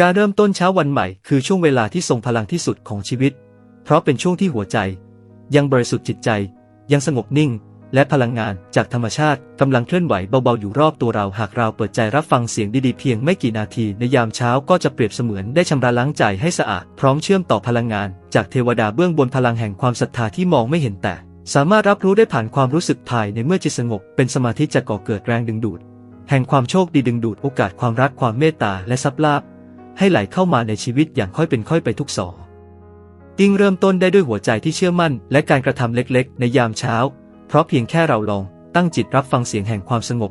การเริ่มต้นเช้าวันใหม่คือช่วงเวลาที่ทรงพลังที่สุดของชีวิต เพราะเป็นช่วงที่หัวใจ ยังบริสุทธิ์จิตใจ ยังสงบนิ่ง และพลังงานจากธรรมชาติกำลังเคลื่อนไหวเบาๆอยู่รอบตัวเราหากเราเปิดใจรับฟังเสียงดีๆเพียงไม่กี่นาทีในยามเช้าก็จะเปรียบเสมือนได้ชำระล้างใจให้สะอาดพร้อมเชื่อมต่อพลังงาน จากเทวดาเบื้องบนพลังแห่งความศรัทธาที่มองไม่เห็นแต่ สามารถรับรู้ได้ผ่านความรู้สึกภายในเมื่อจิตสงบเป็นสมาธิจะก่อเกิดแรงดึงดูด แห่งความโชคดีดึงดูดโอกาสความรักความเมตตาและทรัพย์ลาภ ให้ไหลเข้ามาในชีวิตอย่างค่อยเป็นค่อยไปทุกสอยิ่งเริ่มต้นได้ด้วยหัวใจที่เชื่อมั่น และการกระทำเล็กๆ ในยามเช้า เพราะเพียงแค่เราลองตั้งจิตรับฟังเสียงแห่งความสงบ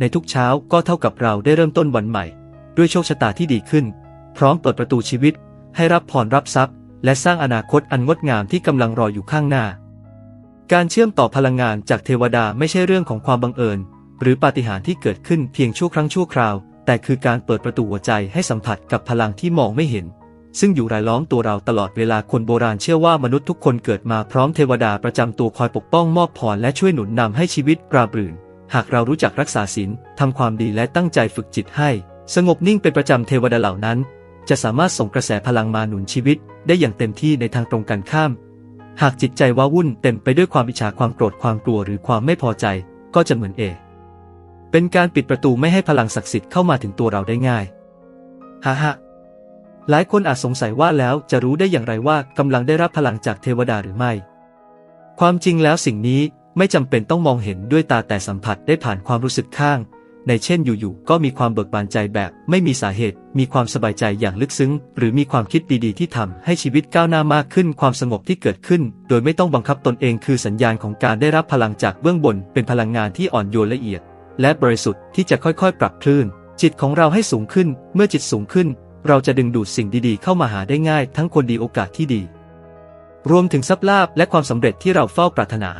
ในทุกเช้าก็เท่ากับเราได้เริ่มต้นวันใหม่ ด้วยโชคชะตาที่ดีขึ้น พร้อมเปิดประตูชีวิต ให้รับพรรับทรัพย์ และสร้างอนาคตอันงดงามที่กำลังรออยู่ข้างหน้า การเชื่อมต่อพลังงานจากเทวดาไม่ใช่เรื่องของความบังเอิญ หรือปาฏิหาริย์ที่เกิดขึ้นเพียงชั่วครั้งชั่วคราว แต่คือการเปิดประตูหัวใจให้สัมผัสกับพลังที่มองไม่เห็น ซึ่งอยู่รายล้อมตัวเราตลอดเวลาคนโบราณเชื่อว่ามนุษย์ทุกคนเกิดมาพร้อมเทวดาประจำตัวคอยปกป้องมอบพรและช่วยหนุนนำให้ชีวิตราบรื่น หากเรารู้จักรักษาศีลทำความดีและตั้งใจฝึกจิตให้ สงบนิ่งเป็นประจำเทวดาเหล่านั้น จะสามารถส่งกระแสพลังมาหนุนชีวิต ได้อย่างเต็มที่ในทางตรงกันข้าม หากจิตใจว้าวุ่นเต็มไปด้วยความอิจฉาความโกรธความกลัวหรือความไม่พอใจ ก็จะเหมือนเอ เป็นการปิดประตูไม่ให้พลังศักดิ์สิทธิ์เข้ามาถึงตัวเราได้ง่ายฮ่าฮ่าหลายคนอาจสงสัยว่าแล้วจะรู้ได้อย่างไรว่ากำลังได้รับพลังจากเทวดาหรือไม่ ความจริงแล้วสิ่งนี้ไม่จำเป็นต้องมองเห็นด้วยตาแต่สัมผัสได้ผ่านความรู้สึกข้าง ในเช่นอยู่ๆก็มีความเบิกบานใจแบบ ไม่มีสาเหตุ มีความสบายใจอย่างลึกซึ้ง หรือมีความคิดดีๆ ที่ทำให้ชีวิตก้าวหน้ามากขึ้น ความสงบที่เกิดขึ้น โดยไม่ต้องบังคับตนเองคือสัญญาณของการได้รับพลังจากเบื้องบน เป็นพลังงานที่อ่อนโยนละเอียด และบริสุทธิ์ที่จะค่อยๆ ปรับคลื่น จิตของเราให้สูงขึ้น เมื่อจิตสูงขึ้น เราจะดึงดูดสิ่งดีๆ เข้ามาหาได้ง่าย ทั้งคนดีโอกาสที่ดี รวมถึงทรัพย์ลาภและความสำเร็จที่เราเฝ้าปรารถนา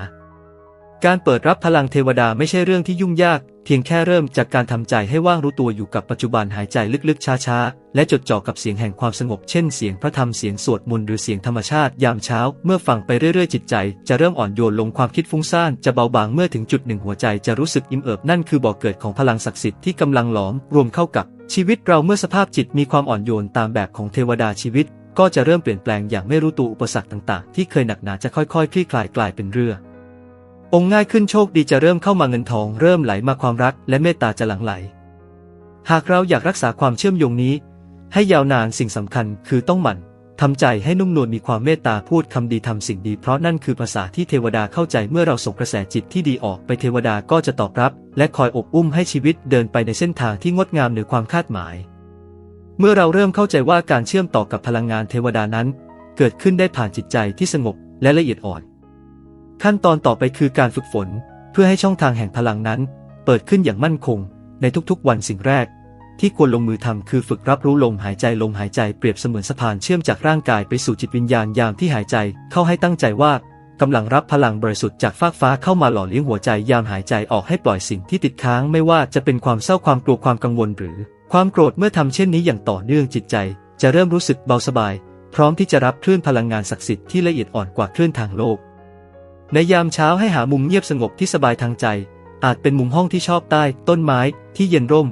การเปิดรับพลังเทวดาไม่ใช่เรื่องที่ยุ่งยาก เพียงแค่เริ่มจากการทำใจให้ว่างรู้ตัวอยู่กับปัจจุบันหายใจลึกๆช้าๆ และจดจ่อกับเสียงแห่งความสงบ เช่นเสียงพระธรรมเสียงสวดมนต์หรือเสียงธรรมชาติยามเช้า เมื่อฟังไปเรื่อยๆ จิตใจ จะเริ่มอ่อนโยนลงความคิดฟุ้งซ่านจะเบาบางเมื่อถึงจุดหนึ่งหัวใจจะรู้สึกอิ่มเอิบนั่นคือบ่อกเกิดของพลังศักดิ์สิทธิ์ที่กำลังหลอมรวมเข้ากับ ชีวิตเราเมื่อสภาพจิตมีความอ่อนโยนตามแบบของเทวดาชีวิต ก็จะเริ่มเปลี่ยนแปลงอย่างไม่รู้ตัวอุปสรรคต่าง ๆ ที่เคยหนักหนาจะค่อยๆคลี่คลายกลายเป็นเรือ องค์ง่ายขึ้นโชคดีจะเริ่มเข้ามาเงินทองเริ่มไหลมาความรักและเมตตาจะหลั่งไหล หากเราอยากรักษาความเชื่อมโยงนี้ ให้ยาวนานสิ่งสำคัญคือต้องหมั่นทำใจให้นุ่มนวลมีความเมตตาพูดคำดีทำสิ่งดี เพราะนั่นคือภาษาที่เทวดาเข้าใจเมื่อเราส่งกระแสจิตที่ดีออกไปเทวดาก็จะตอบรับ และคอยอบอุ้มให้ชีวิตเดินไปในเส้นทางที่งดงามเหนือความคาดหมาย เมื่อเราเริ่มเข้าใจว่าการเชื่อมต่อกับพลังงานเทวดานั้น เกิดขึ้นได้ผ่านจิตใจที่สงบและละเอียดอ่อน ขั้นตอนต่อไปคือการฝึกฝน เพื่อให้ช่องทางแห่งพลังนั้น เปิดขึ้นอย่างมั่นคง ในทุกๆ วันสิ่งแรก ที่ควรลงมือทำคือฝึกรับรู้ลมหายใจลมหายใจเปรียบเสมือนสะพานเชื่อมจากร่างกายไปสู่จิตวิญญาณยามที่หายใจเข้าให้ตั้งใจว่ากำลังรับพลังบริสุทธิ์จากฟากฟ้าเข้ามาหล่อเลี้ยงหัวใจยามหายใจออกให้ปล่อยสิ่งที่ติดค้างไม่ว่าจะเป็นความเศร้าความกลัวความกังวลหรือ ความโกรธเมื่อทำเช่นนี้อย่างต่อเนื่องจิตใจ จะเริ่มรู้สึกเบาสบาย พร้อมที่จะรับคลื่นพลังงานศักดิ์สิทธิ์ที่ละเอียดอ่อนกว่าคลื่นทางโลก ในยามเช้าให้หามุมเงียบสงบที่สบายทางใจ อาจเป็นมุมห้องที่ชอบใต้ ต้นไม้ที่เย็นร่ม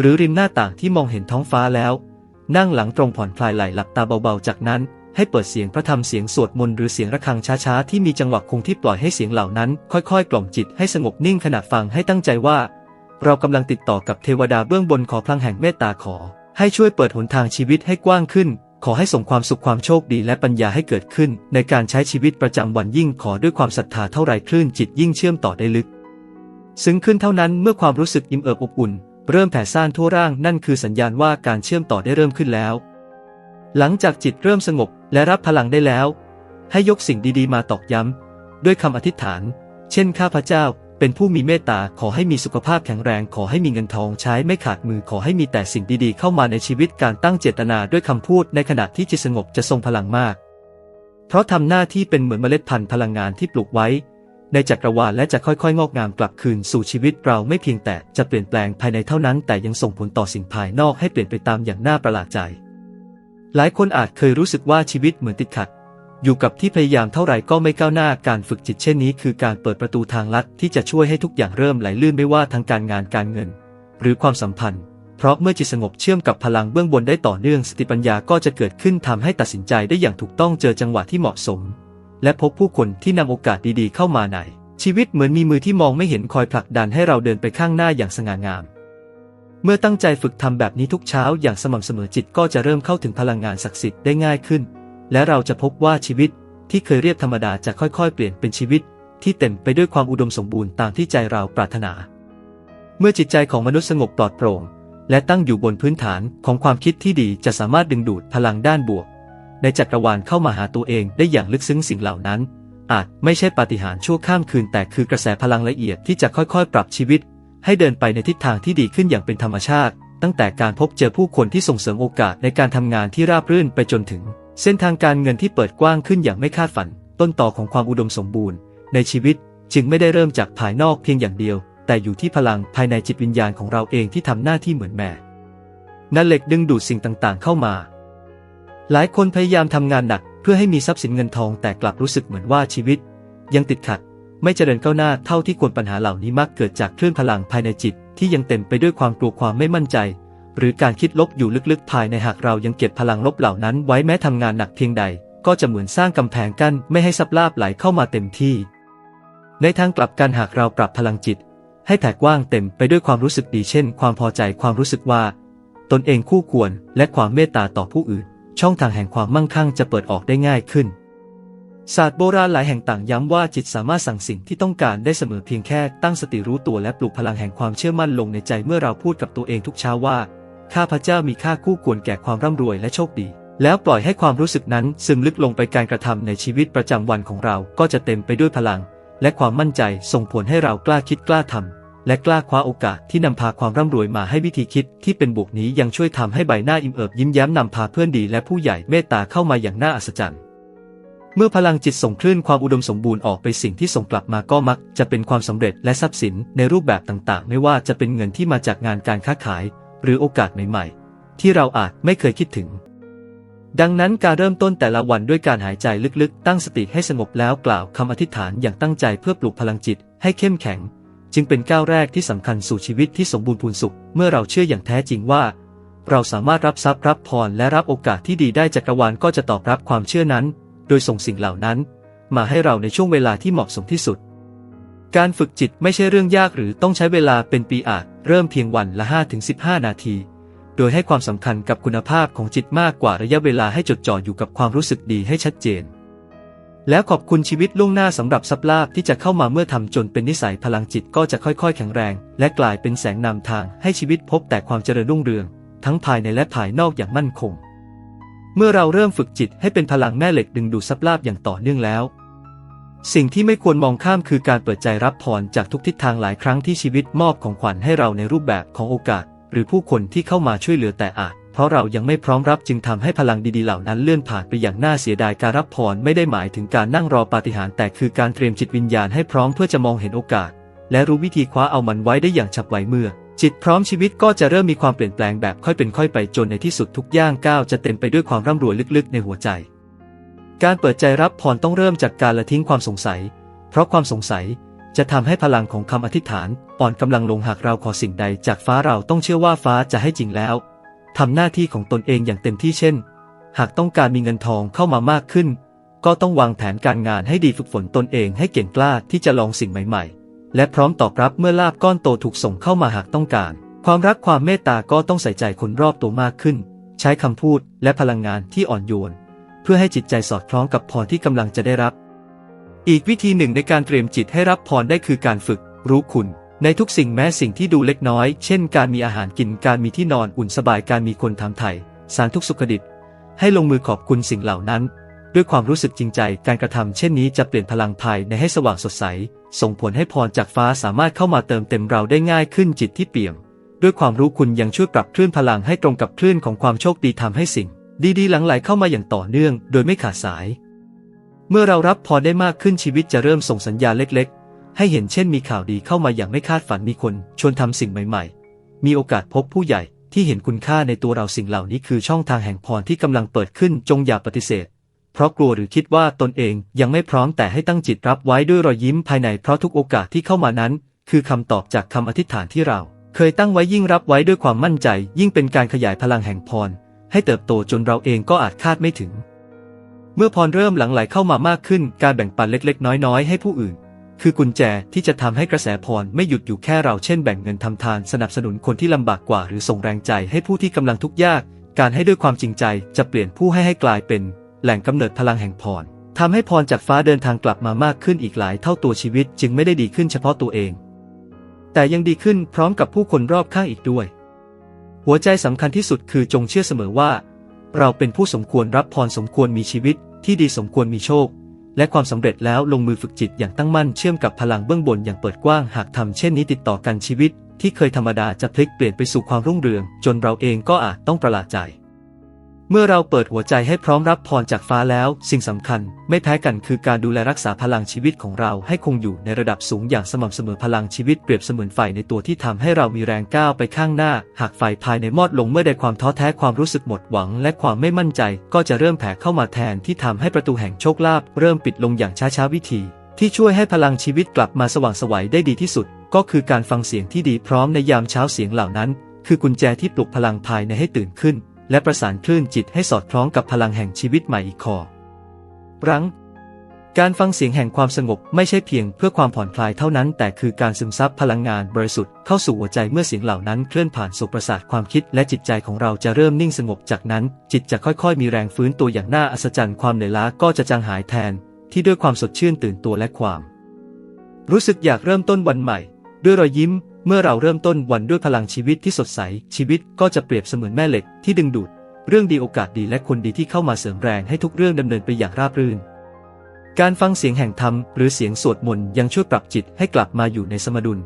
หรือริมหน้าต่างที่มองเห็นท้องฟ้าแล้ว นั่งหลังตรงผ่อนคลายไหลหลับตาเบาๆ จากนั้น ให้เปิดเสียงพระธรรมเสียงสวดมนต์หรือเสียงระฆังช้าๆที่มีจังหวะคงที่ปล่อยให้เสียงเหล่านั้น ค่อยๆ กล่อมจิตให้สงบนิ่งขณะฟังให้ตั้งใจว่า เรากำลังติดต่อกับเทวดาเบื้องบนขอพลังแห่งเมตตาขอ ให้ช่วยเปิดหนทางชีวิตให้กว้างขึ้นขอให้ส่งความสุขความโชคดีและปัญญาให้เกิดขึ้น ในการใช้ชีวิตประจำวันยิ่งขอด้วยความศรัทธาเท่าไรคลื่นจิตยิ่งเชื่อมต่อได้ลึก ซึ้งขึ้นเท่านั้นเมื่อความรู้สึกอิ่มเอิบอบอุ่น เริ่มแผ่ซ่านทั่วร่างนั่นคือสัญญาณว่าการเชื่อมต่อได้เริ่มขึ้นแล้ว หลังจากจิตเริ่มสงบและรับพลังได้แล้ว ให้ยกสิ่งดีๆ มาตอกย้ำด้วยคำอธิษฐาน เช่นข้าพเจ้า เป็นผู้มีเมตตาขอให้มีสุขภาพแข็งแรง ขอให้มีเงินทองใช้ไม่ขาดมือขอให้มีแต่สิ่งดีๆ เข้ามาในชีวิตการตั้งเจตนาด้วยคำพูดในขณะที่จิตสงบจะทรงพลังมาก เพราะทำหน้าที่เป็นเหมือนเมล็ดพันธุ์พลังงานที่ปลูกไว้ ในจักรวาลและจะค่อยๆ งอกงามกลับคืนสู่ชีวิตเราไม่เพียงแต่จะเปลี่ยนแปลงภายในเท่านั้น แต่ยังส่งผลต่อสิ่งภายนอกให้เปลี่ยนไปตามอย่างน่าประหลาดใจ หลายคนอาจเคยรู้สึกว่าชีวิตเหมือนติดขัด อยู่กับที่พยายามเท่าไหร่ก็ไม่ก้าวหน้าการฝึกจิตเช่นนี้คือการเปิดประตูทางลัดที่จะช่วยให้ทุกอย่างเริ่มไหลลื่นไม่ว่าทางการงานการเงิน หรือความสัมพันธ์ เพราะเมื่อจิตสงบเชื่อมกับพลังเบื้องบนได้ต่อเนื่องสติปัญญาก็จะเกิดขึ้นทำให้ตัดสินใจได้อย่างถูกต้องเจอจังหวะที่เหมาะสม และพบผู้คนที่นำโอกาสดีๆ เข้ามาในชีวิตเหมือนมีมือที่มองไม่เห็นคอยผลักดันให้เราเดินไปข้างหน้าอย่างสง่างาม เมื่อตั้งใจฝึกทำแบบนี้ทุกเช้าอย่างสม่ำเสมอจิตก็จะเริ่มเข้าถึงพลังงานศักดิ์สิทธิ์ได้ง่ายขึ้น และเราจะพบว่าชีวิตที่เคยเรียบธรรมดาจะค่อยๆ เปลี่ยนเป็นชีวิตที่เต็มไปด้วยความอุดมสมบูรณ์ตามที่ใจเราปรารถนา เมื่อจิตใจของมนุษย์สงบปลอดโปร่ง และตั้งอยู่บนพื้นฐานของความคิดที่ดีจะสามารถดึงดูดพลังด้านบวก ในจักรวาลเข้ามาหาตัวเองได้อย่างลึกซึ้งสิ่งเหล่านั้น อาจไม่ใช่ปาฏิหาริย์ชั่วข้ามคืนแต่คือกระแสพลังละเอียดที่จะค่อยๆ ปรับชีวิต ให้เดินไปในทิศทางที่ดีขึ้นอย่างเป็นธรรมชาติ ตั้งแต่การพบเจอผู้คนที่ส่งเสริมโอกาสในการทำงานที่ราบรื่นไปจนถึง เส้นทางการเงินที่เปิดกว้างขึ้นอย่างไม่คาดฝัน ต้นต่อของความอุดมสมบูรณ์ ในชีวิตจึงไม่ได้เริ่มจากภายนอกเพียงอย่างเดียว แต่อยู่ที่พลังภายในจิตวิญญาณของเราเองที่ทำหน้าที่เหมือนแม่นั่นเหล็กดึงดูดสิ่งต่างๆ เข้ามา หลายคนพยายามทำงานหนัก เพื่อให้มีทรัพย์สินเงินทองแต่กลับรู้สึกเหมือนว่าชีวิต ยังติดขัด ไม่เจริญก้าวหน้าเท่าที่ควรปัญหาเหล่านี้มักเกิดจากคลื่นพลังภายในจิต ที่ยังเต็มไปด้วยความกลัวความไม่มั่นใจ หรือการคิดลบอยู่ลึกๆ ภายในหากเรายังเก็บพลังลบเหล่านั้นไว้แม้ทำงานหนักเพียงใด ก็จะเหมือนสร้างกำแพงกั้นไม่ให้ทรัพย์ลาบไหลเข้ามาเต็มที่ ในทางกลับกันหากเราปรับพลังจิต ให้แผ่กว้างเต็มไปด้วยความรู้สึกดีเช่น ความพอใจความรู้สึกว่า ตนเองคู่ควรและความเมตตาต่อผู้อื่น ช่องทางแห่งความมั่งคั่งจะเปิดออกได้ง่ายขึ้นศาสตร์โบราณหลายแห่งต่างย้ำว่าจิตสามารถสั่งสิ่งที่ต้องการได้เสมอเพียงแค่ตั้งสติรู้ตัวและปลุกพลังแห่งความเชื่อมั่นลงในใจเมื่อเราพูดกับตัวเองทุกเช้าว่า ข้าพเจ้ามีค่าคู่ควรแก่ความร่ำรวยและโชคดี แล้วปล่อยให้ความรู้สึกนั้นซึมลึกลงไปการกระทำในชีวิตประจำวันของเราก็จะเต็มไปด้วยพลัง และความมั่นใจส่งผลให้เรากล้าคิดกล้าทำและกล้าคว้าโอกาสที่นำพาความร่ำรวยมาให้วิธีคิดที่เป็นบวกนี้ยังช่วยทำให้ใบหน้าอิ่มเอิบยิ้มแย้มนำพาเพื่อนดีและผู้ใหญ่เมตตาเข้ามาอย่างน่าอัศจรรย์เมื่อพลังจิตส่งคลื่นความอุดมสมบูรณ์ออกไปสิ่งที่ส่งกลับมาก็มัก จะเป็นความสำเร็จและทรัพย์สินในรูปแบบต่างๆ ไม่ว่าจะเป็นเงินที่มาจากงานการค้าขาย หรือโอกาสใหม่ๆ ที่เราอาจไม่เคยคิดถึง ดังนั้นการเริ่มต้นแต่ละวันด้วยการหายใจลึกๆ ตั้งสติให้สงบแล้วกล่าวคำอธิษฐานอย่างตั้งใจเพื่อปลุกพลังจิตให้เข้มแข็ง จึงเป็นก้าวแรกที่สำคัญสู่ชีวิตที่สมบูรณ์พูนสุข เมื่อเราเชื่ออย่างแท้จริงว่า เราสามารถรับทรัพย์รับพรและรับโอกาสที่ดีได้จักรวาลก็จะตอบรับความเชื่อนั้น โดยส่งสิ่งเหล่านั้น มาให้เราในช่วงเวลาที่เหมาะสมที่สุด การฝึกจิตไม่ใช่เรื่องยากหรือต้องใช้เวลาเป็นปีอาจเริ่มเพียงวันละ 5-15 นาที โดยให้ความสำคัญกับคุณภาพของจิตมากกว่าระยะเวลาให้จดจ่ออยู่กับความรู้สึกดีให้ชัดเจน แล้วขอบคุณชีวิตล่วงหน้าสำหรับทรัพย์ลาภที่จะเข้ามาเมื่อทำจนเป็นนิสัยพลังจิตก็จะค่อยๆ แข็งแรง และกลายเป็นแสงนำทางให้ชีวิตพบแต่ความเจริญรุ่งเรือง ทั้งภายในและภายนอกอย่างมั่นคง เมื่อเราเริ่มฝึกจิตให้เป็นพลังแม่เหล็กดึงดูดทรัพย์ลาภอย่างต่อเนื่องแล้ว สิ่งที่ไม่ควรมองข้ามคือการเปิดใจรับพรจากทุกทิศทางหลายครั้งที่ชีวิตมอบของขวัญให้เราในรูปแบบของโอกาส หรือผู้คนที่เข้ามาช่วยเหลือแต่อาจ เพราะเรายังไม่พร้อมรับจึงทำให้พลังดีๆเหล่านั้นเลื่อนผ่านไปอย่างน่าเสียดายการรับพรไม่ได้หมายถึงการนั่งรอปาฏิหาริย์แต่คือการเตรียมจิตวิญญาณให้พร้อมเพื่อจะมองเห็นโอกาส และรู้วิธีคว้าเอามันไว้ได้อย่างฉับไวเมื่อจิตพร้อมชีวิตก็จะเริ่มมีความเปลี่ยนแปลงแบบค่อยเป็นค่อยไปจนในที่สุดทุกย่างก้าวจะเต็มไปด้วยความร่ำรวยลึกๆ ในหัวใจ การเปิดใจรับพรต้องเริ่มจากการละทิ้งความสงสัย เพราะความสงสัยจะทำให้พลังของคำอธิษฐานอ่อนกำลังลงหากเราขอสิ่งใดจากฟ้าเราต้องเชื่อว่าฟ้าจะให้จริงแล้วทำหน้าที่ของตนเองอย่างเต็มที่เช่น หากต้องการมีเงินทองเข้ามามากขึ้น ก็ต้องวางแผนการงานให้ดีฝึกฝนตนเองให้เก่งกล้าที่จะลองสิ่งใหม่ๆ และพร้อมตอบรับเมื่อลาบก้อนโตถูกส่งเข้ามาหากต้องการ ความรักความเมตตาก็ต้องใส่ใจคนรอบตัวมากขึ้น ใช้คำพูดและพลังงานที่อ่อนโยน เพื่อให้จิตใจสอดคล้องกับพรที่กำลังจะได้รับ อีกวิธีหนึ่งในการเตรียมจิตให้รับพรได้คือการฝึก รู้คุณ ในทุกสิ่งแม้สิ่งที่ดูเล็กน้อย เช่น การมีอาหารกินการมีที่นอนอุ่นสบายการมีคนถามไถ่สารทุกสุขดิบให้ลงมือขอบคุณสิ่งเหล่านั้น ด้วยความรู้สึกจริงใจการกระทำเช่นนี้จะเปลี่ยนพลังภายในให้สว่างสดใส ส่งผลให้พรจากฟ้าสามารถเข้ามาเติมเต็มเราได้ง่ายขึ้นจิตที่เปี่ยม ด้วยความรู้คุณยังช่วยปรับคลื่นพลังให้ตรงกับคลื่นของความโชคดีทำให้สิ่ง ดีๆ หลังไหลเข้ามาอย่างต่อเนื่อง โดยไม่ขาดสาย เมื่อเรารับพรได้มากขึ้นชีวิตจะเริ่มส่งสัญญาณเล็กๆ ให้เห็นเช่นมีข่าวดีเข้ามาอย่างไม่คาดฝันมีคน ชวนทำสิ่งใหม่ๆ มีโอกาสพบผู้ใหญ่ที่เห็นคุณค่าในตัวเราสิ่งเหล่านี้คือช่องทางแห่งพรที่กำลังเปิดขึ้นจงอย่าปฏิเสธ เพราะกลัวหรือคิดว่าตนเองยังไม่พร้อมแต่ให้ตั้งจิตรับไว้ด้วยรอยยิ้มภายในเพราะทุกโอกาสที่เข้ามานั้น คือคำตอบจากคำอธิษฐานที่เรา เคยตั้งไว้ยิ่งรับไว้ด้วยความมั่นใจ ยิ่งเป็นการขยายพลังแห่งพร ให้เติบโตจนเราเองก็อาจคาดไม่ถึง เมื่อพรเริ่มหลั่งไหลเข้ามามากขึ้น การแบ่งปันเล็กๆ น้อยๆ ให้ผู้อื่น คือกุญแจที่จะทำให้กระแสพรไม่หยุดอยู่แค่เราเช่นแบ่งเงินทำทานสนับสนุนคนที่ลำบากกว่า หรือส่งแรงใจให้ผู้ที่กำลังทุกข์ยาก การให้ด้วยความจริงใจจะเปลี่ยนผู้ให้ให้กลายเป็น แหล่งกำเนิดพลังแห่งพรทำให้พรจากฟ้าเดินทางกลับมามากขึ้นอีกหลายเท่าตัวชีวิตจึงไม่ได้ดีขึ้นเฉพาะตัวเอง แต่ยังดีขึ้นพร้อมกับผู้คนรอบข้างอีกด้วย หัวใจสำคัญที่สุดคือจงเชื่อเสมอว่า เราเป็นผู้สมควรรับพรสมควรมีชีวิตที่ดีสมควรมีโชค และความสำเร็จแล้วลงมือฝึกจิตอย่างตั้งมั่นเชื่อมกับพลังเบื้องบนอย่างเปิดกว้างหากทำเช่นนี้ติดต่อกันชีวิต ที่เคยธรรมดาจะพลิกเปลี่ยนไปสู่ความรุ่งเรือง จนเราเองก็อาจต้องประหลาดใจ เมื่อเราเปิดหัวใจให้พร้อมรับพรจากฟ้าแล้ว สิ่งสำคัญ ไม่แพ้กันคือการดูแลรักษาพลังชีวิตของเราให้คงอยู่ในระดับสูงอย่างสม่ำเสมอพลังชีวิตเปรียบเสมือนไฟในตัวที่ทำให้เรามีแรงก้าวไปข้างหน้า หากไฟภายในมอดลงเมื่อใดความท้อแท้ความรู้สึกหมดหวัง และความไม่มั่นใจ ก็จะเริ่มแผ่เข้ามาแทนที่ทำให้ประตูแห่งโชคลาภเริ่มปิดลงอย่างช้าๆวิธี ที่ช่วยให้พลังชีวิตกลับมาสว่างไสวัยได้ดีที่สุด ก็คือการฟังเสียงที่ดีพร้อมในยามเช้าเสียงเหล่านั้น คือกุญแจที่ปลุกพลังภายในให้ตื่นขึ้น และประสานคลื่นจิตให้สอดคล้องกับพลังแห่งชีวิตใหม่อีกคอรั้ง การฟังเสียงแห่งความสงบไม่ใช่เพียงเพื่อความผ่อนคลายเท่านั้น แต่คือการซึมซับพลังงานบริสุทธิ์เข้าสู่หัวใจเมื่อเสียงเหล่านั้นเคลื่อนผ่านสู่ประสาทความคิดและจิตใจของเราจะเริ่มนิ่งสงบจากนั้น จิตจะค่อยๆ มีแรงฟื้นตัวอย่างน่าอัศจรรย์ความเหนื่อยล้าก็จะจางหายแทน ที่ด้วยความสดชื่นตื่นตัวและความ รู้สึกอยากเริ่มต้นวันใหม่ ด้วยรอยยิ้ม เมื่อเราเริ่มต้นวันด้วยพลังชีวิตที่สดใส ชีวิตก็จะเปรียบเสมือนแม่เหล็กที่ดึงดูด เรื่องดีโอกาสดีและคนดีที่เข้ามาเสริมแรงให้ทุกเรื่องดำเนินไปอย่างราบรื่น การฟังเสียงแห่งธรรมหรือเสียงสวดมนต์ยังช่วยปรับจิตให้กลับมาอยู่ในสมดุล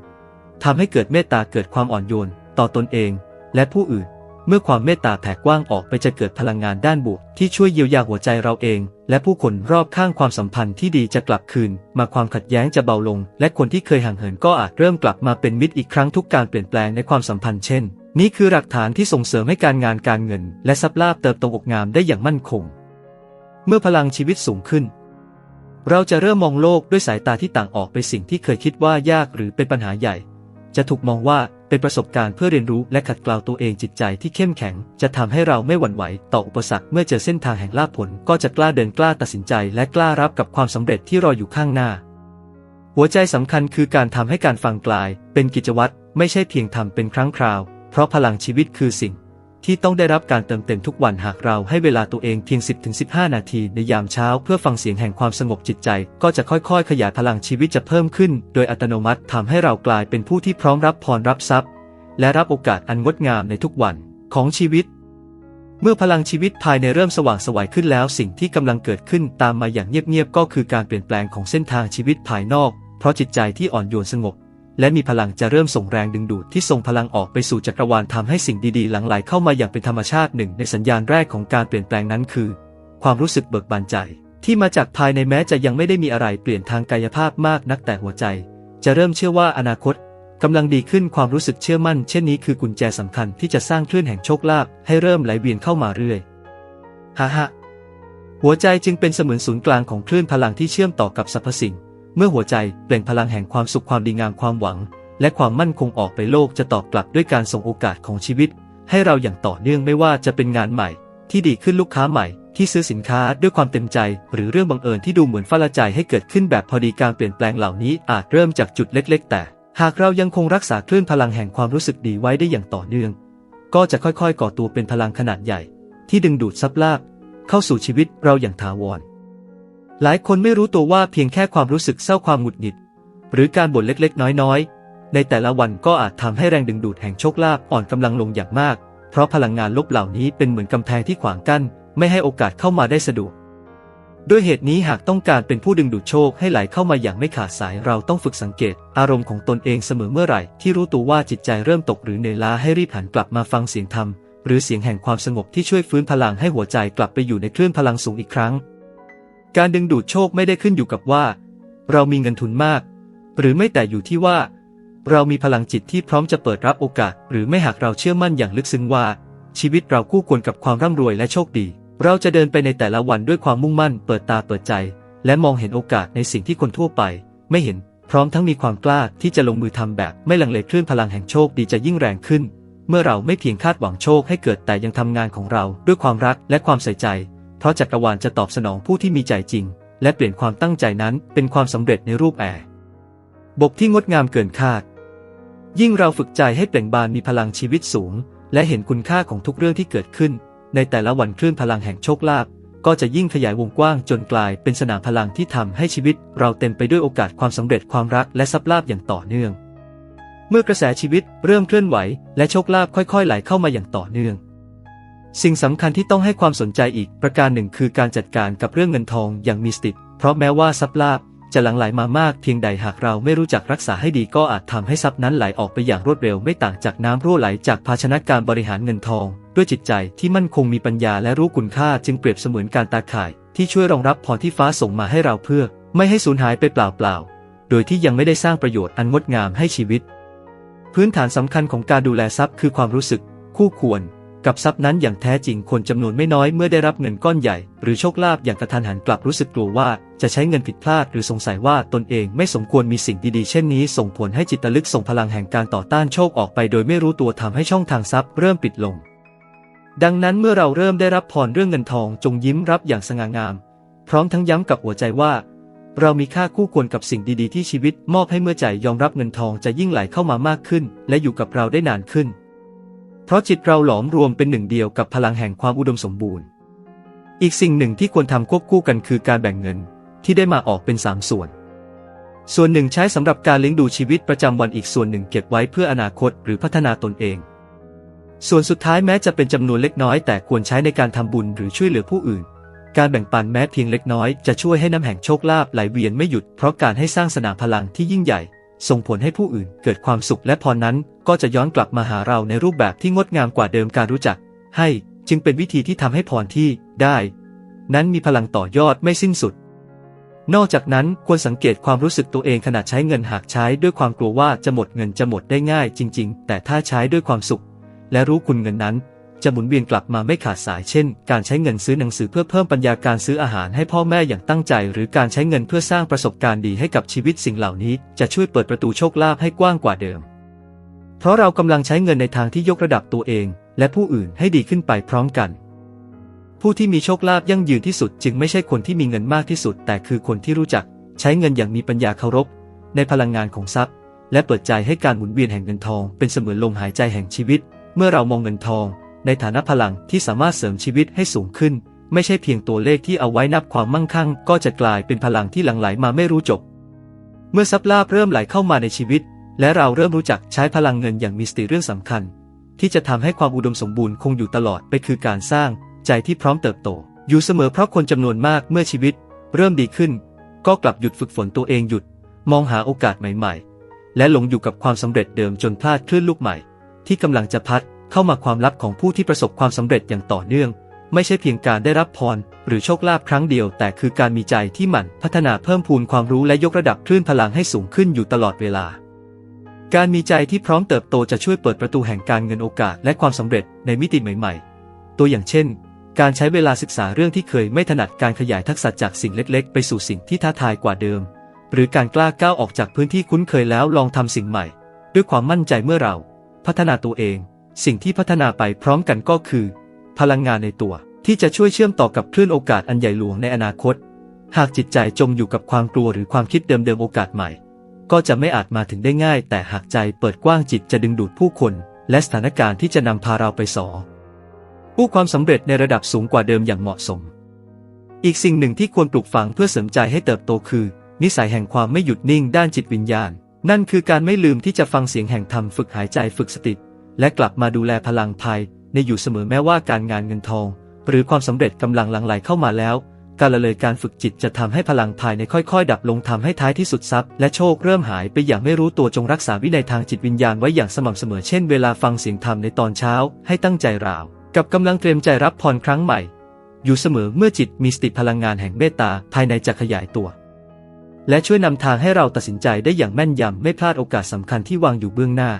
ทำให้เกิดเมตตาเกิดความอ่อนโยน ต่อตนเอง และผู้อื่น เมื่อความเมตตาแผ่กว้างออกไปจะเกิดพลังงานด้านบวกที่ช่วยเยียวยาหัวใจเราเอง และผู้คนรอบข้างความสัมพันธ์ที่ดีจะกลับคืน มาความขัดแย้งจะเบาลง และคนที่เคยห่างเหินก็อาจเริ่มกลับมาเป็นมิตรอีกครั้งทุกการเปลี่ยนแปลงในความสัมพันธ์เช่น นี่คือหลักฐานที่ส่งเสริมให้การงานการเงิน และทรัพย์ลาภเติบโตอกงามได้อย่างมั่นคง เมื่อพลังชีวิตสูงขึ้น เราจะเริ่มมองโลกด้วยสายตาที่ต่างออกไปสิ่งที่เคยคิดว่ายากหรือเป็นปัญหาใหญ่ จะถูกมองว่า เป็นประสบการณ์เพื่อเรียนรู้และขัดเกลาตัวเองจิตใจที่เข้มแข็ง จะทำให้เราไม่หวั่นไหวต่ออุปสรรคเมื่อเจอเส้นทางแห่งลาภผล ก็จะกล้าเดินกล้าตัดสินใจ และกล้ารับกับความสำเร็จที่รออยู่ข้างหน้า หัวใจสำคัญคือการทำให้การฟังกลาย เป็นกิจวัตรไม่ใช่เพียงทำเป็นครั้งคราว เพราะพลังชีวิตคือสิ่ง ที่ต้องได้รับการเติมเต็มทุกวันหากเราให้เวลาตัวเองเพียง 10-15 นาทีในยามเช้าเพื่อฟังเสียงแห่งความสงบจิตใจ ก็จะค่อยๆ ขยายพลังชีวิตจะเพิ่มขึ้น โดยอัตโนมัติทำให้เรากลายเป็นผู้ที่พร้อมรับพรรับทรัพย์ และรับโอกาสอันงดงามในทุกวันของชีวิต เมื่อพลังชีวิตภายในเริ่มสว่างสวัยขึ้นแล้ว สิ่งที่กำลังเกิดขึ้นตามมาอย่างเงียบๆก็คือการเปลี่ยนแปลงของเส้นทางชีวิตภายนอก เพราะจิตใจที่อ่อนโยนสงบ และมีพลังจะเริ่มส่งแรงดึงดูดที่ส่งพลังออกไปสู่จักรวาลทำให้สิ่งดีๆ หลั่งไหลเข้ามาอย่างเป็นธรรมชาติหนึ่งในสัญญาณแรกของการเปลี่ยนแปลงนั้นคือ ความรู้สึกเบิกบานใจ ที่มาจากภายในแม้จะยังไม่ได้มีอะไรเปลี่ยนทางกายภาพมากนักแต่หัวใจ จะเริ่มเชื่อว่าอนาคตกำลังดีขึ้นความรู้สึกเชื่อมั่น เช่นนี้คือกุญแจสำคัญที่จะสร้างคลื่นแห่งโชคลาภให้เริ่มไหลเวียนเข้ามาเรื่อยฮ่าฮ่าหัวใจจึงเป็นเสมือนศูนย์กลางของคลื่นพลังที่เชื่อมต่อกับสรรพสิ่ง เมื่อหัวใจเปล่งพลังแห่งความสุขความดีงามความหวัง และความมั่นคงออกไปโลกจะตอบกลับด้วยการส่งโอกาสของชีวิต ให้เราอย่างต่อเนื่องไม่ว่าจะเป็นงานใหม่ ที่ดีขึ้นลูกค้าใหม่ ที่ซื้อสินค้าด้วยความเต็มใจ หรือเรื่องบังเอิญที่ดูเหมือนฟ้าละใจให้เกิดขึ้นแบบพอดีการเปลี่ยนแปลงเหล่านี้อาจเริ่มจากจุดเล็ก ๆ แต่ หากเรายังคงรักษาคลื่นพลังแห่งความรู้สึกดีไว้ได้อย่างต่อเนื่อง ก็จะค่อยๆ ก่อตัวเป็นพลังขนาดใหญ่ ที่ดึงดูดซับลาบเข้าสู่ชีวิตเราอย่างถาวร หลายคนไม่รู้ตัวว่าเพียงแค่ความรู้สึกเศร้าความหงุดหงิด หรือการบ่นเล็กๆ น้อยๆ ในแต่ละวันก็อาจทำให้แรงดึงดูดแห่งโชคลาภอ่อนกำลังลงอย่างมาก เพราะพลังงานลบเหล่านี้เป็นเหมือนกำแพงที่ขวางกั้น ไม่ให้โอกาสเข้ามาได้สะดวกด้วยเหตุนี้หากต้องการเป็นผู้ดึงดูดโชคให้ไหลเข้ามาอย่างไม่ขาดสายเราต้องฝึกสังเกต อารมณ์ของตนเองเสมอเมื่อไหร่ ที่รู้ตัวว่าจิตใจเริ่มตกหรือเหนื่อยล้าให้รีบหันกลับมาฟังเสียงธรรม หรือเสียงแห่งความสงบที่ช่วยฟื้นพลังให้หัวใจกลับไปอยู่ในคลื่นพลังสูงอีกครั้ง การดึงดูดโชคไม่ได้ขึ้นอยู่กับว่า เรามีเงินทุนมาก หรือไม่แต่อยู่ที่ว่า เรามีพลังจิตที่พร้อมจะเปิดรับโอกาส หรือไม่หากเราเชื่อมั่นอย่างลึกซึ้งว่า ชีวิตเราคู่ควรกับความร่ำรวยและโชคดี เราจะเดินไปในแต่ละวันด้วยความมุ่งมั่น เปิดตาเปิดใจ และมองเห็นโอกาสในสิ่งที่คนทั่วไป ไม่เห็นพร้อมทั้งมีความกล้าที่จะลงมือทำแบบ ไม่ลังเลคลื่นพลังแห่งโชคดีจะยิ่งแรงขึ้น เมื่อเราไม่เพียงคาดหวังโชคให้เกิดแต่ยังทำงานของเราด้วยความรักและความใส่ใจ เพราะจักรวาลจะตอบสนองผู้ที่มีใจจริง และเปลี่ยนความตั้งใจนั้นเป็นความสำเร็จในรูปแอร์บกที่งดงามเกินคาด ยิ่งเราฝึกใจให้เปล่งบานมีพลังชีวิตสูง และเห็นคุณค่าของทุกเรื่องที่เกิดขึ้น ในแต่ละวันคลื่นพลังแห่งโชคลาภก็จะยิ่งขยายวงกว้างจนกลายเป็นสนามพลังที่ทำให้ชีวิต เราเต็มไปด้วยโอกาสความสำเร็จความรักและทรัพย์ลาภอย่างต่อเนื่อง เมื่อกระแสชีวิตเริ่มเคลื่อนไหว และโชคลาภค่อยๆ ไหลเข้ามาอย่างต่อเนื่อง สิ่งสำคัญที่ต้องให้ความสนใจอีกประการหนึ่งคือการจัดการกับเรื่องเงินทองอย่างมีสติเพราะแม้ว่าทรัพย์ลาภจะหลั่งไหลมามากเพียงใดหากเราไม่รู้จักรักษาให้ดีก็อาจทำให้ทรัพย์นั้นไหลออกไปอย่างรวดเร็วไม่ต่างจากน้ำรั่วไหลจากภาชนะการบริหารเงินทอง ด้วยจิตใจที่มั่นคงมีปัญญาและรู้คุณค่าจึงเปรียบเสมือนการตาข่าย ที่ช่วยรองรับพรที่ฟ้าส่งมาให้เราเพื่อ ไม่ให้สูญหายไปเปล่าๆ โดยที่ยังไม่ได้สร้างประโยชน์อันงดงามให้ชีวิต พื้นฐานสำคัญของการดูแลทรัพย์คือความรู้สึก คู่ควร กับทรัพย์นั้นอย่างแท้จริงคนจำนวนไม่น้อยเมื่อได้รับเงินก้อนใหญ่ หรือโชคลาภอย่างกระทันหันกลับรู้สึกกลัวว่าจะใช้เงินผิดพลาดหรือสงสัยว่าตนเองไม่สมควรมีสิ่งดีๆ เช่นนี้ ส่งผลให้จิตลึกส่งพลังแห่งการต่อต้านโชคออกไปโดยไม่รู้ตัวทำให้ช่องทางทรัพย์เริ่มปิดลง ดังนั้นเมื่อเราเริ่มได้รับพรเรื่องเงินทองจงยิ้มรับอย่างสง่างาม พร้อมทั้งย้ำกับหัวใจว่า เรามีค่าคู่ควรกับสิ่งดีๆ ที่ชีวิต มอบให้เมื่อใจยอมรับเงินทองจะยิ่งไหลเข้ามามากขึ้น และอยู่กับเราได้นานขึ้น เพราะจิตเราหลอมรวมเป็นหนึ่งเดียวกับพลังแห่งความอุดมสมบูรณ์ อีกสิ่งหนึ่งที่ควรทำควบคู่กันคือการแบ่งเงินที่ได้มาออกเป็นสามส่วน ส่วนหนึ่งใช้สำหรับการเลี้ยงดูชีวิตประจำวันอีกส่วนหนึ่งเก็บไว้เพื่ออนาคตหรือพัฒนาตนเอง ส่วนสุดท้ายแม้จะเป็นจำนวนเล็กน้อย แต่ควรใช้ในการทำบุญหรือช่วยเหลือผู้อื่น การแบ่งปันแม้เพียงเล็กน้อย จะช่วยให้น้ำแห่งโชคลาภไหลเวียนไม่หยุดเพราะการให้สร้างสนามพลังที่ยิ่งใหญ่ ส่งผลให้ผู้อื่นเกิดความสุขและพรนั้นก็จะย้อนกลับมาหาเราในรูปแบบที่งดงามกว่าเดิมการรู้จัก ให้จึงเป็นวิธีที่ทำให้พรที่ได้ นั้นมีพลังต่อยอดไม่สิ้นสุด นอกจากนั้นควรสังเกตความรู้สึกตัวเองขณะใช้เงินหากใช้ด้วยความกลัวว่าจะหมดเงินจะหมดได้ง่ายจริง ๆ แต่ถ้าใช้ด้วยความสุข และรู้คุณเงินนั้น จะหมุนเวียนกลับมาไม่ขาดสายเช่น การใช้เงินซื้อหนังสือเพื่อเพิ่มปัญญาการซื้ออาหารให้พ่อแม่อย่างตั้งใจ หรือการใช้เงินเพื่อสร้างประสบการณ์ดีให้กับชีวิตสิ่งเหล่านี้ จะช่วยเปิดประตูโชคลาภให้กว้างกว่าเดิม เพราะเรากำลังใช้เงินในทางที่ยกระดับตัวเอง และผู้อื่นให้ดีขึ้นไปพร้อมกัน ผู้ที่มีโชคลาภยั่งยืนที่สุด จึงไม่ใช่คนที่มีเงินมากที่สุด แต่คือคนที่รู้จัก ใช้เงินอย่างมีปัญญาเคารพ ในพลังงานของทรัพย์ และเปิดใจให้การหมุนเวียนแห่งเงินทอง เป็นเสมือนลมหายใจแห่งชีวิต เมื่อเรามองเงินทอง ในฐานะพลังที่สามารถเสริมชีวิตให้สูงขึ้น ไม่ใช่เพียงตัวเลขที่เอาไว้นับความมั่งคั่ง ก็จะกลายเป็นพลังที่หลั่งไหลมาไม่รู้จบ เมื่อทรัพย์ลาภเริ่มไหลเข้ามาในชีวิต และเราเริ่มรู้จักใช้พลังเงินอย่างมีสติเรื่องสำคัญ ที่จะทำให้ความอุดมสมบูรณ์คงอยู่ตลอดไปคือการสร้างใจที่พร้อมเติบโต อยู่เสมอเพราะคนจำนวนมากเมื่อชีวิต เริ่มดีขึ้น ก็กลับหยุดฝึกฝนตัวเองหยุด มองหาโอกาสใหม่ ๆ และหลงอยู่กับความสำเร็จเดิมจนพลาดคลื่นลูกใหม่ ที่กำลังจะพัด เข้ามาความลับของผู้ที่ประสบความสำเร็จอย่างต่อเนื่อง ไม่ใช่เพียงการได้รับพร หรือโชคลาภครั้งเดียว แต่คือการมีใจที่หมั่นพัฒนาเพิ่มพูนความรู้และยกระดับคลื่นพลังให้สูงขึ้นอยู่ตลอดเวลา การมีใจที่พร้อมเติบโตจะช่วยเปิดประตูแห่งการเงินโอกาสและความสำเร็จในมิติใหม่ ๆ ตัวอย่างเช่น การใช้เวลาศึกษาเรื่องที่เคยไม่ถนัดการขยายทักษะจากสิ่งเล็ก ๆ ไปสู่สิ่งที่ท้าทายกว่าเดิม หรือการกล้าก้าวออกจากพื้นที่คุ้นเคยแล้วลองทำสิ่งใหม่ ด้วยความมั่นใจเมื่อเรา พัฒนาตัวเอง สิ่งที่พัฒนาไปพร้อมกันก็คือ พลังงานในตัวที่จะช่วยเชื่อมต่อกับคลื่นโอกาสอันใหญ่หลวงในอนาคต หากจิตใจจมอยู่กับความกลัวหรือความคิดเดิมๆโอกาสใหม่ ก็จะไม่อาจมาถึงได้ง่าย แต่หากใจเปิดกว้างจิตจะดึงดูดผู้คน และสถานการณ์ที่จะนำพาเราไปสอผู้ความสำเร็จในระดับสูงกว่าเดิมอย่างเหมาะสม อีกสิ่งหนึ่งที่ควรปลูกฝังเพื่อเสริมใจให้เติบโตคือ นิสัยแห่งความไม่หยุดนิ่งด้านจิตวิญญาณ นั่นคือการไม่ลืมที่จะฟังเสียงแห่งธรรมฝึกหายใจฝึกสติ และกลับมาดูแลพลังภายในอยู่เสมอแม้ว่าการงานเงินทอง หรือความสำเร็จกำลังหลั่งไหลเข้ามาแล้ว การละเลยการฝึกจิตจะทำให้พลังภายในค่อยๆ ดับลงทำให้ท้ายที่สุดทรัพย์และโชคเริ่มหายไปอย่างไม่รู้ตัวจงรักษาวินัยทางจิตวิญญาณไว้อย่างสม่ำเสมอเช่นเวลาฟังเสียงธรรมในตอนเช้า ให้ตั้งใจราว กับกำลังเตรียมใจรับพรครั้งใหม่ อยู่เสมอเมื่อจิตมีสติพลังงานแห่งเมตตาภายในจะขยายตัวและช่วยนำทางให้เราตัดสินใจได้อย่างแม่นยำไม่พลาดโอกาสสำคัญที่วางอยู่เบื้องหน้า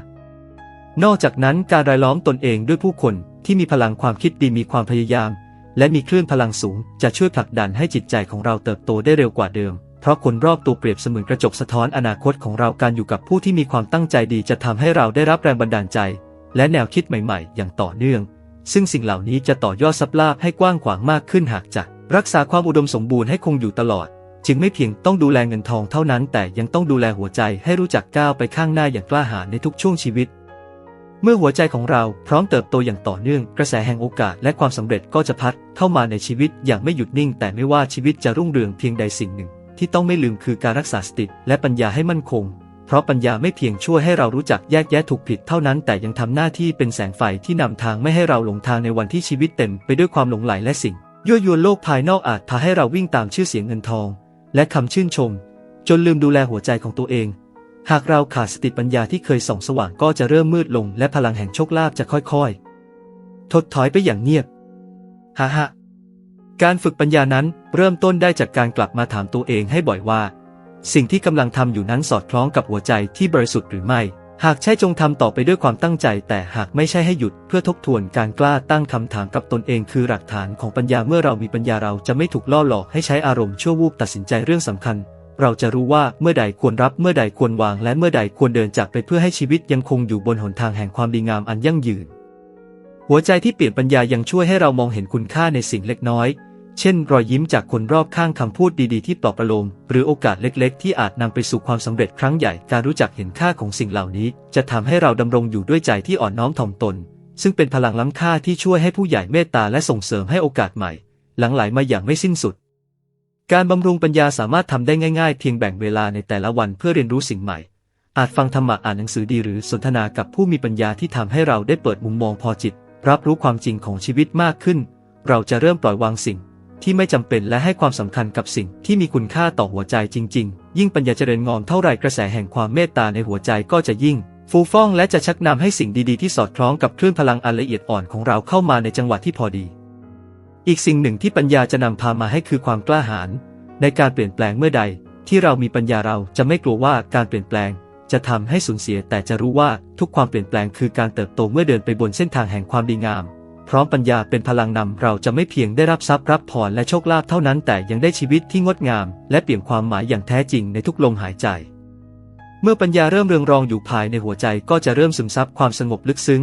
นอกจากนั้นการรายล้อมตนเองด้วยผู้คนที่มีพลังความคิดดีมีความพยายาม และมีคลื่นพลังสูง จะช่วยผลักดันให้จิตใจของเราเติบโตได้เร็วกว่าเดิม เพราะคนรอบตัวเปรียบเสมือนกระจกสะท้อนอนาคตของเราการอยู่กับผู้ที่มีความตั้งใจดีจะทำให้เราได้รับแรงบันดาลใจ และแนวคิดใหม่ๆ อย่างต่อเนื่อง ซึ่งสิ่งเหล่านี้จะต่อยอดซับลาบให้กว้างขวางมากขึ้นหากจะรักษาความอุดมสมบูรณ์ให้คงอยู่ตลอด จึงไม่เพียงต้องดูแลเงินทองเท่านั้น แต่ยังต้องดูแลหัวใจให้รู้จักก้าวไปข้างหน้าอย่างกล้าหาญในทุกช่วงชีวิต เมื่อหัวใจของเราพร้อมเติบโตอย่างต่อเนื่อง กระแสแห่งโอกาสและความสำเร็จก็จะพัดเข้ามาในชีวิตอย่างไม่หยุดนิ่ง แต่ไม่ว่าชีวิตจะรุ่งเรืองเพียงใดสิ่งหนึ่ง ที่ต้องไม่ลืมคือการรักษาสติและปัญญาให้มั่นคง เพราะปัญญาไม่เพียงช่วยให้เรารู้จักแยกแยะถูกผิดเท่านั้น แต่ยังทำหน้าที่เป็นแสงไฟที่นำทางไม่ให้เราหลงทางในวันที่ชีวิตเต็มไปด้วยความหลงไหลและสิ่งยั่วยวนโลกภายนอกอาจพาให้เราวิ่งตามชื่อเสียงเงินทอง และคำชื่นชม จนลืมดูแลหัวใจของตัวเอง หากเราขาดสติปัญญาที่เคยส่องสว่างก็จะเริ่มมืดลง และพลังแห่งโชคลาภจะค่อยๆ ถดถอยไปอย่างเงียบฮ่าฮการฝึกปัญญานั้นเริ่มต้นได้จากการกลับมาถามตัวเองให้บ่อยว่า สิ่งที่กำลังทำอยู่นั้นสอดคล้องกับหัวใจที่บริสุทธิ์หรือไม่ หากใช่จงทำต่อไปด้วยความตั้งใจ แต่หากไม่ใช่ให้หยุดเพื่อทบทวนการกล้าตั้งคำถามกับตนเองคือหลักฐานของปัญญาเมื่อเรามีปัญญาเราจะไม่ถูกล่อหลอกให้ใช้อารมณ์ชั่ววูบตัดสินใจเรื่องสำคัญ เราจะรู้ว่าเมื่อใดควรรับเมื่อใดควรวาง และเมื่อใดควรเดินจากไปเพื่อให้ชีวิตยังคงอยู่บนหนทางแห่งความดีงามอันยั่งยืน หัวใจที่เปลี่ยนปัญญายังช่วยให้เรามองเห็นคุณค่าในสิ่งเล็กน้อย เช่น รอยยิ้มจากคนรอบข้างคำพูดดีๆ ที่ปลอบประโลม หรือโอกาสเล็กๆ ที่อาจนำไปสู่ความสำเร็จครั้งใหญ่การรู้จักเห็นค่าของสิ่งเหล่านี้ จะทำให้เราดำรงอยู่ด้วยใจที่อ่อนน้อมถ่อมตน ซึ่งเป็นพลังล้ำค่าที่ช่วยให้ผู้ใหญ่เมตตาและส่งเสริมให้โอกาสใหม่ หลังไหลมาอย่างไม่สิ้นสุด การบำรุงปัญญาสามารถทำได้ง่ายๆ เพียงแบ่งเวลาในแต่ละวันเพื่อเรียนรู้สิ่งใหม่ อาจฟังธรรมะอ่านหนังสือดีหรือสนทนากับผู้มีปัญญาที่ทำให้เราได้เปิดมุมมองพอจิต รับรู้ความจริงของชีวิตมากขึ้น เราจะเริ่มปล่อยวางสิ่ง ที่ไม่จำเป็นและให้ความสำคัญกับสิ่งที่มีคุณค่าต่อหัวใจจริง ๆ ยิ่งปัญญาเจริญงอมเท่าไรกระแสแห่งความเมตตาในหัวใจก็จะยิ่ง ฟูฟ่องและจะชักนำให้สิ่งดีๆ ที่สอดคล้องกับคลื่นพลังอันละเอียดอ่อนของเราเข้ามาในจังหวะที่พอดี อีกสิ่งหนึ่งที่ปัญญาจะนำพามาให้คือความกล้าหาญในการเปลี่ยนแปลงเมื่อใด ที่เรามีปัญญาเราจะไม่กลัวว่าการเปลี่ยนแปลง จะทำให้สูญเสีย แต่จะรู้ว่าทุกความเปลี่ยนแปลงคือการเติบโตเมื่อเดินไปบนเส้นทางแห่งความดีงาม พร้อมปัญญาเป็นพลังนำเราจะไม่เพียงได้รับทรัพย์รับพรและโชคลาภเท่านั้นแต่ยังได้ชีวิตที่งดงาม และเปี่ยมความหมายอย่างแท้จริงในทุกลมหายใจ เมื่อปัญญาเริ่มเรืองรองอยู่ภายในหัวใจก็จะเริ่มซึมซับความสงบลึกซึ้ง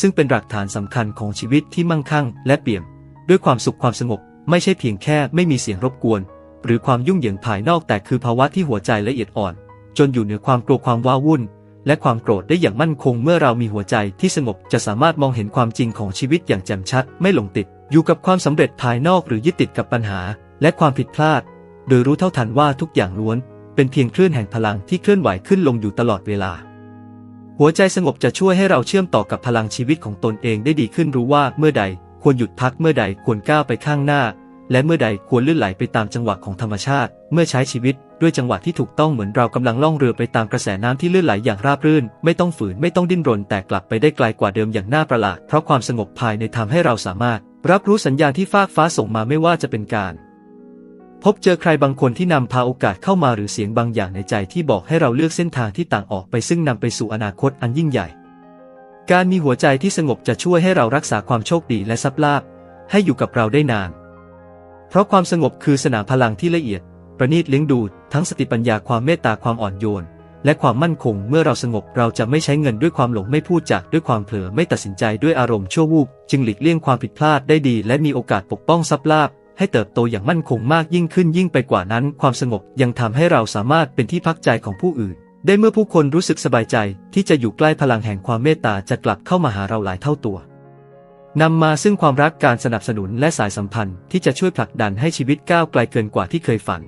ซึ่งเป็นหลักฐานสำคัญของชีวิตที่มั่งคั่ง และเปี่ยม ด้วยความสุขความสงบ ไม่ใช่เพียงแค่ไม่มีเสียงรบกวน หรือความยุ่งเหยิงภายนอกแต่คือภาวะที่หัวใจละเอียดอ่อน จนอยู่เหนือความกลัวความว้าวุ่น และความโกรธได้อย่างมั่นคงเมื่อเรามีหัวใจที่สงบจะสามารถมองเห็นความจริงของชีวิตอย่างแจ่มชัด ไม่หลงติด อยู่กับความสำเร็จภายนอกหรือยึดติดกับปัญหา และความผิดพลาด โดยรู้เท่าทันว่าทุกอย่างล้วน เป็นเพียงคลื่นแห่งพลังที่เคลื่อนไหวขึ้นลงอยู่ตลอดเวลาหัวใจสงบจะช่วยให้เราเชื่อมต่อกับพลังชีวิตของตนเองได้ดีขึ้นรู้ว่าเมื่อใด ควรหยุดพักเมื่อใดควรก้าวไปข้างหน้า และเมื่อใดควรลื่นไหลไปตามจังหวะของธรรมชาติ เมื่อใช้ชีวิตด้วยจังหวะที่ถูกต้องเหมือนเรากำลังล่องเรือไปตามกระแสน้ำที่ลื่นไหลอย่างราบรื่น ไม่ต้องฝืนไม่ต้องดิ้นรน แต่กลับไปได้ไกลกว่าเดิมอย่างน่าประหลาด เพราะความสงบภายในทำให้เราสามารถ รับรู้สัญญาณที่ฟากฟ้าส่งมาไม่ว่าจะเป็นการ พบเจอใครบางคนที่นำพาโอกาสเข้ามาหรือเสียงบางอย่างในใจที่บอกให้เราเลือกเส้นทางที่ต่างออกไปซึ่งนำไปสู่อนาคตอันยิ่งใหญ่ การมีหัวใจที่สงบจะช่วยให้เรารักษาความโชคดีและทรัพย์ลาภให้อยู่กับเราได้นาน เพราะความสงบคือสนามพลังที่ละเอียด ประณีตเลี้ยงดูทั้งสติปัญญาความเมตตาความอ่อนโยน และความมั่นคงเมื่อเราสงบเราจะไม่ใช้เงินด้วยความหลงไม่พูดจากด้วยความเผลอไม่ตัดสินใจด้วยอารมณ์ชั่ววูบจึงหลีกเลี่ยงความผิดพลาดได้ดี และมีโอกาสปกป้องทรัพย์ลาภให้เติบโตอย่างมั่นคงมากยิ่งขึ้นยิ่งไปกว่านั้น ความสงบยังทำให้เราสามารถเป็นที่พักใจของผู้อื่น ได้เมื่อผู้คนรู้สึกสบายใจที่จะอยู่ใกล้พลังแห่งความเมตตาจะกลับเข้ามาหาเราหลายเท่าตัวนำมาซึ่งความรักการสนับสนุนและสายสัมพันธ์ที่จะช่วยผลักดันให้ชีวิตก้าวไกลเกินกว่าที่เคยฝัน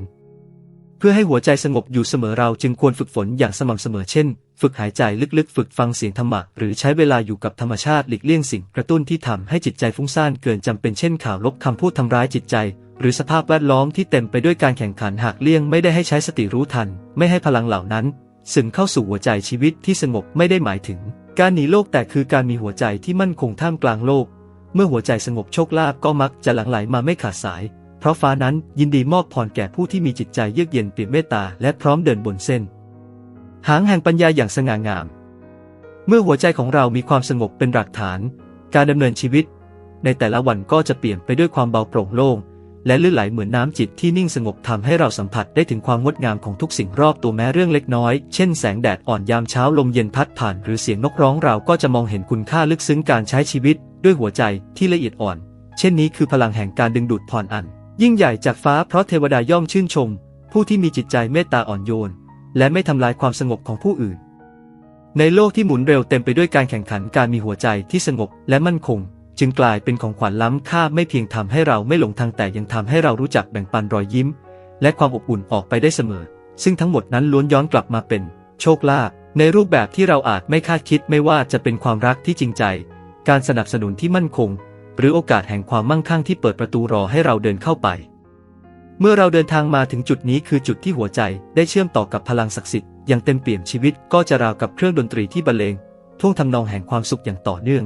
เพื่อให้หัวใจสงบอยู่เสมอเราจึงควรฝึกฝนอย่างสม่ำเสมอเช่น ฝึกหายใจลึกๆ ฝึกฟังเสียงธรรมะหรือใช้เวลาอยู่กับธรรมชาติหลีกเลี่ยงสิ่งกระตุ้นที่ทำให้จิตใจฟุ้งซ่านเกินจำเป็นเช่นข่าวลบคำพูดทำร้ายจิตใจ หรือสภาพแวดล้อมที่เต็มไปด้วยการแข่งขันหากเลี่ยงไม่ได้ให้ใช้สติรู้ทัน ไม่ให้พลังเหล่านั้น ซึมเข้าสู่หัวใจชีวิตที่สงบไม่ได้หมายถึง การหนีโลกแต่คือการมีหัวใจที่มั่นคงท่ามกลางโลก เมื่อหัวใจสงบโชคลาภก็มักจะหลั่งไหลมาไม่ขาดสาย เพราะฟ้านั้นยินดีมอบพรแก่ผู้ที่มีจิตใจเยือกเย็นเปี่ยมเมตตาและพร้อมเดินบนเส้น หางแห่งปัญญาอย่างสง่างาม เมื่อหัวใจของเรามีความสงบเป็นหลักฐาน การดำเนินชีวิต ในแต่ละวันก็จะเปลี่ยนไปด้วยความเบาโปร่งโล่ง และลื่นไหลเหมือนน้ำจิตที่นิ่งสงบทำให้เราสัมผัสได้ถึงความงดงามของทุกสิ่งรอบตัวแม้เรื่องเล็กน้อย เช่นแสงแดดอ่อนยามเช้าลมเย็นพัดผ่าน หรือเสียงนกร้องเราก็จะมองเห็นคุณค่าลึกซึ้งการใช้ชีวิต ด้วยหัวใจที่ละเอียดอ่อน เช่นนี้คือพลังแห่งการดึงดูดผ่อนอัน ยิ่งใหญ่จากฟ้าเพราะเทวดาย่อมชื่นชม ผู้ที่มีจิตใจเมตตาอ่อนโยน และไม่ทำลายความสงบของผู้อื่น ในโลกที่หมุนเร็วเต็มไปด้วยการแข่งขันการมีหัวใจที่สงบและมั่นคง จึงกลายเป็นของขวัญล้ำค่าไม่เพียงทำให้เราไม่หลงทางแต่ยังทำให้เรารู้จักแบ่งปันรอยยิ้ม และความอบอุ่นออกไปได้เสมอ ซึ่งทั้งหมดนั้นล้วนย้อนกลับมาเป็น โชคลาภในรูปแบบที่เราอาจไม่คาดคิดไม่ว่าจะเป็นความรักที่จริงใจ การสนับสนุนที่มั่นคง หรือโอกาสแห่งความมั่งคั่งที่เปิดประตูรอให้เราเดินเข้าไป เมื่อเราเดินทางมาถึงจุดนี้คือจุดที่หัวใจได้เชื่อมต่อกับพลังศักดิ์สิทธิ์อย่างเต็มเปี่ยมชีวิตก็จะราวกับเครื่องดนตรีที่บรรเลงท่วงทำนองแห่งความสุขอย่างต่อเนื่อง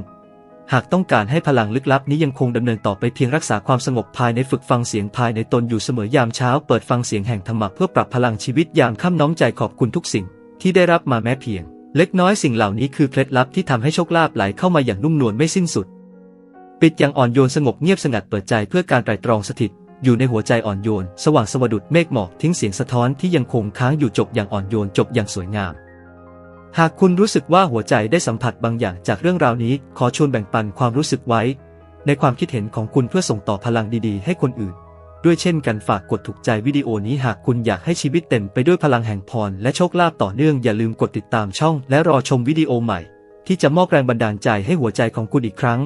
หากต้องการให้พลังลึกลับนี้ยังคงดำเนินต่อไปเพียงรักษาความสงบภายในฝึกฟังเสียงภายในตนอยู่เสมอยามเช้า เปิดฟังเสียงแห่งธรรมะเพื่อปรับพลังชีวิตอย่างข้าน้อมใจขอบคุณทุกสิ่ง ที่ได้รับมาแม้เพียง เล็กน้อยสิ่งเหล่านี้คือเคล็ดลับที่ทำให้โชคลาภไหลเข้ามาอย่างนุ่มนวลไม่สิ้นสุด ปิดอย่างอ่อนโยนสงบเงียบสงัดเปิดใจเพื่อการไตรตรองสถิต อยู่ในหัวใจอ่อนโยน สว่างสวดุดเมฆหมอกทิ้งเสียงสะท้อนที่ยังคงค้างอยู่จบอย่างอ่อนโยนจบอย่างสวยงาม หากคุณรู้สึกว่าหัวใจได้สัมผัสบางอย่างจากเรื่องราวนี้ ขอชวนแบ่งปันความรู้สึกไว้ ในความคิดเห็นของคุณเพื่อส่งต่อพลังดีๆ ให้คนอื่น ด้วยเช่นกันฝากกดถูกใจวิดีโอนี้หากคุณอยากให้ชีวิตเต็มไปด้วยพลังแห่งพรและโชคลาภต่อเนื่องอย่าลืมกดติดตามช่อง และรอชมวิดีโอใหม่ ที่จะมอบแรงบันดาลใจให้หัวใจของคุณอีกครั้ง